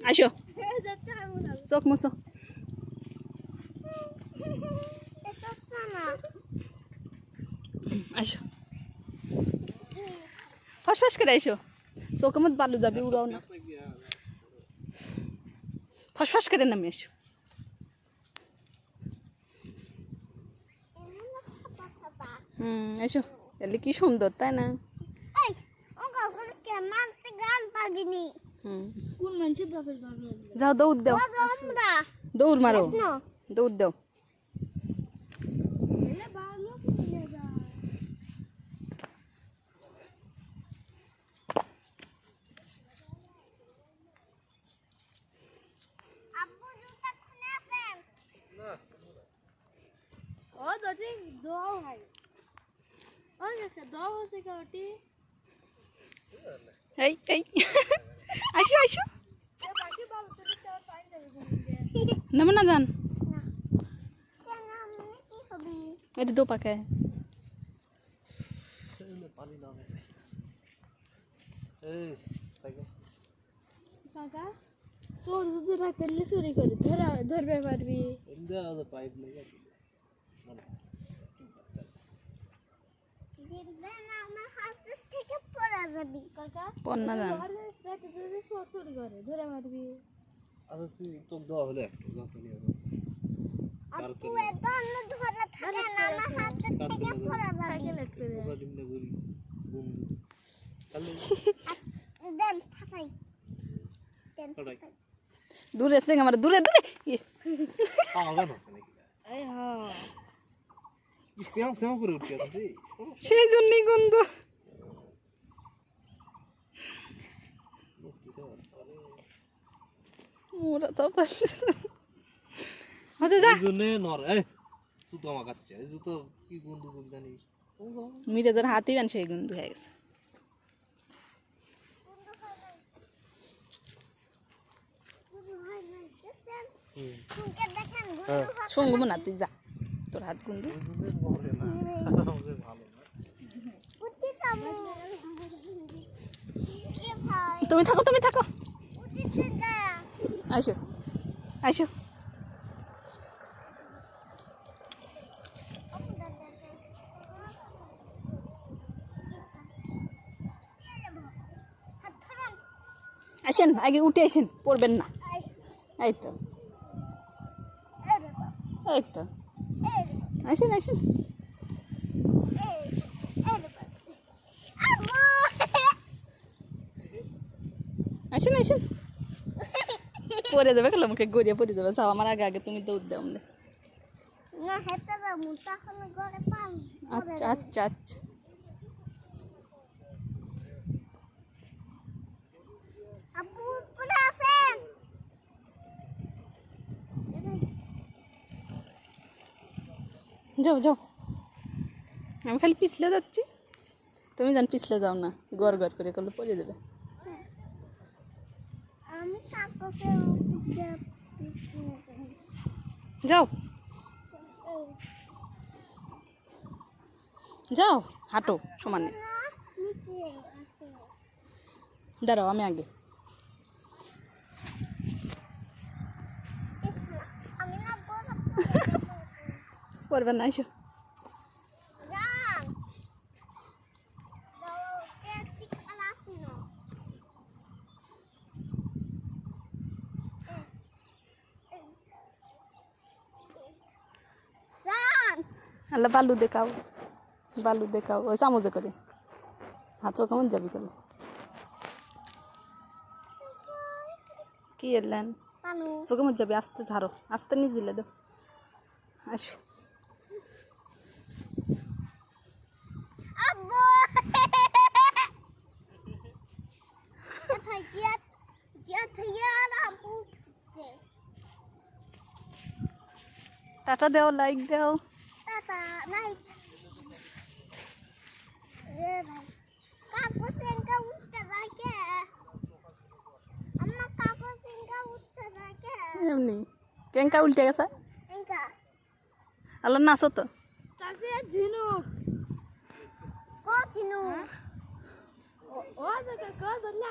আসো। চোখ মুছো। আসো। ফসফস করে আইসো চোখের মধ্যে বালু যাবে, উড়াও না। ফসফস করে নামে এসো হুম এসো এলে কি সুন্দর, তাই না? হুম। কোন মানুষের বাপের যাও দৌড় দাও। দৌড় মারো। দৌড় দাও। ও দটি দোয়া ভাই ও দেখে দোয়া হচ্ছে কাউটি এই এই। আসো আসো। নামে না যান কেন আমি কি হবি এটা দো পাকায় কাকা চোর যদি রাখলে চুরি করে ধরা ধরবে পারবি। পাইপ মানে আমার হাত থেকে ধরে মারবি। আদা তুই তোক দেওয়া হলে একটু যত নিয়ে যাও আপু এত অন্য ধরে থাকে না আমার হাত থেকে পড়া যাবি ওজা ডিমনা করি বন্ধু তাহলে দেন ফাসাই দেন কটাই দূরে থেকে আমার দূরে দূরে ইয়ে, পাওয়া না নাকি এই হ্যাঁ শ্যাম শ্যাম করে উঠে আছে সেই জন্যই গন্ধ মোরা চাপা আচ্ছা যা জন্য নর এই তুই তো আমার কাছে এই জুতো কি বন্ধু করি জানিস মিরাজের হাতি বান সেই গন্ধ হয়ে গেছে। হ্যাঁ না তুই যা তোর হাত ভাই তুমি থাকো তুমি থাকো। আসো। আসো। আসেন, আগে উঠে আসেন, পড়বেন না। এই তো। এই তো। আসেন আসেন। আসেন আসেন। পরে যাবে কালো মুখে গড়িয়ে পড়ে যাবে। সব আমার আগে আগে তুমি দৌড় দাও আমাদের না আচ্ছা আচ্ছা আচ্ছা। আছেন যাও যাও। আমি খালি পিছলে যাচ্ছি। তুমি জান পিছলে যাও না গড় গড় করে করলে পড়ে আমি কাকুকে যাও। যাও হাঁটো সমানে দাঁড়াও আমি আগে। আমি না বড় পড়বে না এসো যান দাও টেস্টি খেলা ছিল যান আল্লাহ বালু দেখাও বালু দেখাও ওই চামচে করে। হাত চোখ কেমন যাবি করে কি এলেন? চোখে মধ্যে যাবে? আস্তে ঝাড়ো আস্তে নিজিলে দো। আসো। টাটা দেও লাইক দেও। এমনি। কেঙ্কা উল্টে গেছে? আল্লাহ নাচো তো। ঝিনুক। কো ঝিনুক ও জায়গা কো ধরলে